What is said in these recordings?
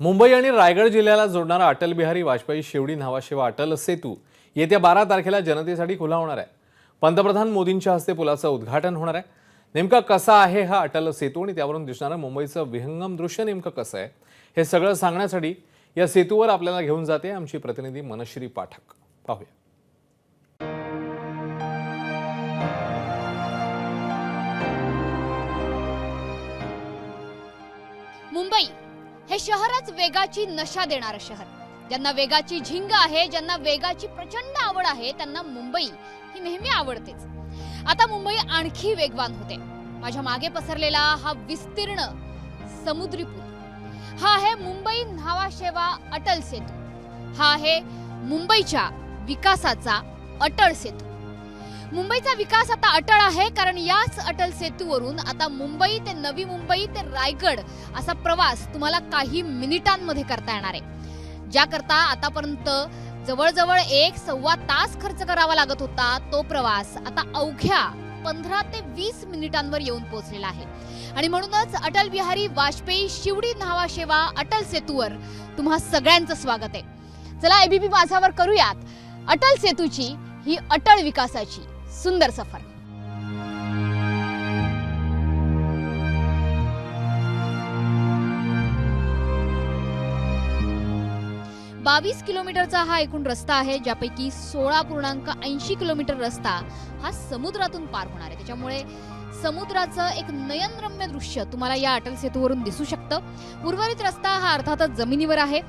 मुंबई आणि रायगड जिल्ह्याला जोडणारा अटल बिहारी वाजपेयी शेवडी न्हावाशेवा अटल सेतू येत्या बारा तारखेला जनतेसाठी खुला होणार आहे. पंतप्रधान मोदींच्या हस्ते पुलाचं उद्घाटन होणार आहे. नेमका कसा आहे हा अटल सेतू आणि त्यावरून दिसणारं मुंबईचं विहंगम दृश्य नेमकं कसं आहे हे सगळं सांगण्यासाठी या सेतूवर आपल्याला घेऊन जाते आमची प्रतिनिधी मनश्री पाठक. पाहूया. मुंबई हे शहरच वेगाची नशा देणारं शहर. ज्यांना वेगाची झिंग आहे ज्यांना वेगाची प्रचंड आवड आहे त्यांना मुंबई ही नेहमी आवडतेच. आता मुंबई आणखी वेगवान होते. माझ्या मागे पसरलेला हा विस्तीर्ण समुद्री पूल. हा आहे मुंबई न्हावाशेवा अटल सेतू. हा आहे मुंबईच्या विकासाचा अटळ सेतू. मुंबईचा विकास आता अटळ आहे कारण याच अटल सेतूवरून आता मुंबई ते नवी मुंबई ते रायगड असा प्रवास तुम्हाला काही मिनिटांमध्ये करता येणार आहे. ज्याकरता आतापर्यंत जवळजवळ एक सव्वा तास खर्च करावा लागत होता तो प्रवास आता अवघ्या पंधरा ते वीस मिनिटांवर येऊन पोहोचलेला आहे. आणि म्हणूनच अटल बिहारी वाजपेयी शिवडी न्हावा शेवा अटल सेतूवर तुम्हा सगळ्यांचं स्वागत आहे. चला एबीपी माझावर करूयात. अटल सेतूची ही अटल विकासाची सुंदर सफर. बावीस किलोमीटरचा हा एकूण रस्ता आहे ज्यापैकी सोळा पूर्णांक ऐंशी किलोमीटर रस्ता हा समुद्रातून पार होणार आहे. त्याच्यामुळे समुद्राचं एक नयनरम्य दृश्य तुम्हाला या अटल सेतूवरून दिसू शकतं. उर्वरित रस्ता हा अर्थातच जमिनीवर आहे.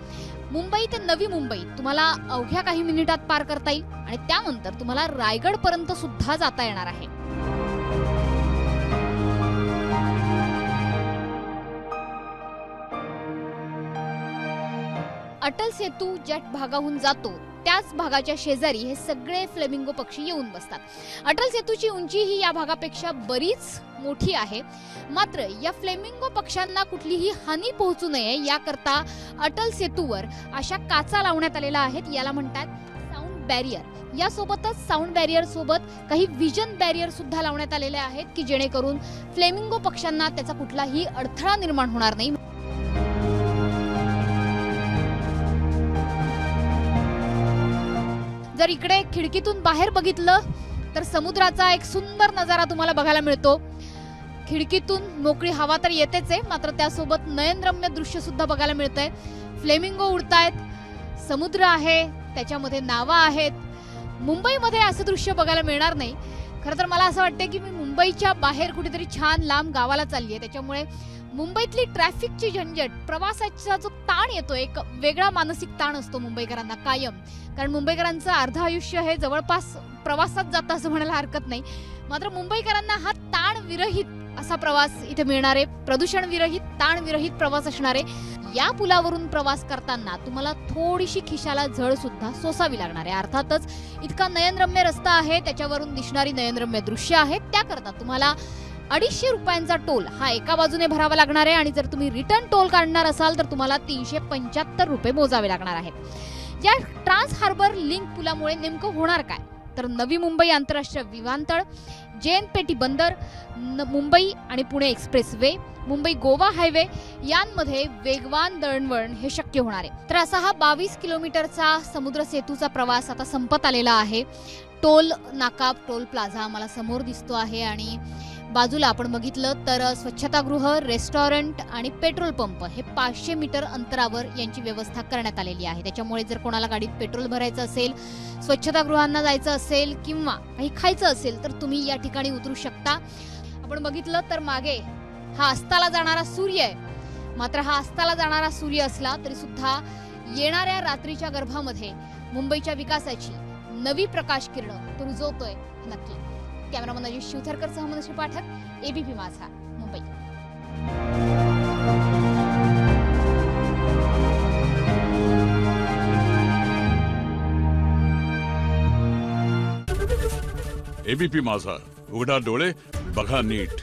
मुंबई ते नवी मुंबई तुम्हाला अवघ्या काही मिनिटात पार करता येईल आणि त्यानंतर तुम्हाला रायगड पर्यंत सुद्धा जाता येणार आहे. अटल सेतू ज्या भागाहून जातो. त्याच भागाच्या शेजारी हे सगळे फ्लेमिंगो पक्षी येऊन बसतात. अटल सेतूची उंची ही या भागापेक्षा बरीच मोठी आहे. मात्र या फ्लेमिंगो पक्ष्यांना कुठलीही हानी पोहोचू नये याकरता अटल सेतूवर अशा काचा लावण्यात आलेल्या आहेत. याला म्हणतात साऊंड बॅरियर यासोबतच साऊंड बॅरियर सोबत काही विजन बॅरियर सुद्धा लावण्यात आलेले आहेत की जेणेकरून फ्लेमिंगो पक्ष्यांना त्याचा कुठलाही अडथळा निर्माण होणार नाही. जर इकडे खिडकीतून बाहेर बघितलं तर समुद्राचा एक सुंदर नजारा तुम्हाला बघायला मिळतो. खिडकीतून मोकळी हवा तर येतेच आहे मात्र त्यासोबत नयनरम्य दृश्य सुद्धा बघायला मिळतंय. फ्लेमिंगो उडतायत समुद्र आहे त्याच्यामध्ये नावा आहेत. मुंबईमध्ये असं दृश्य बघायला मिळणार नाही. खरं तर मला असं वाटतं की मी मुंबईच्या बाहेर कुठेतरी छान लांब गावाला चालली आहे. त्याच्यामुळे मुंबईतली ट्रॅफिकची झंझट प्रवासाचा जो ताण येतो एक वेगळा मानसिक ताण असतो मुंबईकरांना कायम. कारण मुंबईकरांचं अर्ध आयुष्य हे जवळपास प्रवासात जातं असं म्हणायला हरकत नाही. मात्र मुंबईकरांना हा ताण विरहित असा प्रवास इथे मिळणारे प्रदूषणविरहित प्रदूषण विरहित ताण विरहित प्रवास असणारे या पुलावरून प्रवास करताना तुम्हाला थोडीशी खिशाला झळ सुद्धा सोसावी लागणार. आहे अर्थातच इतका नयनरम्य रस्ता आहे त्याच्यावरून दिसणारी नयनरम्य दृश्य आहेत त्याकरता तुम्हाला अडीचशे रुपयांचा टोल हा एका बाजूने भरावा लागणार आहे आणि जर तुम्ही रिटर्न टोल काढणार असाल तर तुम्हाला तीनशे पंच्याहत्तर रुपये मोजावे लागणार आहेत. या ट्रान्स हार्बर लिंक पुलामुळे नेमकं होणार काय? तर नवी मुंबई आंतरराष्ट्रीय विमानतळ जेएन पेटी बंदर न- मुंबई आणि पुणे एक्सप्रेसवे मुंबई गोवा हायवे यांमध्ये वेगवान दळणवळण हे शक्य होणार आहे. तर असा हा बावीस किलोमीटरचा समुद्र सेतूचा प्रवास आता संपत आलेला आहे. टोल नाका टोल प्लाझा मला समोर दिसतो आहे आणि बाजूला आपण बघितलं तर स्वच्छतागृह रेस्टॉरंट आणि पेट्रोल पंप हे पाचशे मीटर अंतरावर यांची व्यवस्था करण्यात आलेली आहे. त्याच्यामुळे जर कोणाला गाडीत पेट्रोल भरायचं असेल स्वच्छतागृहांना जायचं असेल किंवा काही खायचं असेल तर तुम्ही या ठिकाणी उतरू शकता. आपण बघितलं तर मागे हा अस्ताला जाणारा सूर्य आहे. मात्र हा अस्ताला जाणारा सूर्य असला तरी सुद्धा येणाऱ्या रात्रीच्या गर्भामध्ये मुंबईच्या विकासाची नवी प्रकाश किरण तो रुजवतोय नक्की. कॅमेरामन अजित शिवथरकर सह मनश्री पाठक एबीपी माझा मुंबई. एबीपी माझा उघडा डोळे बघा नीट.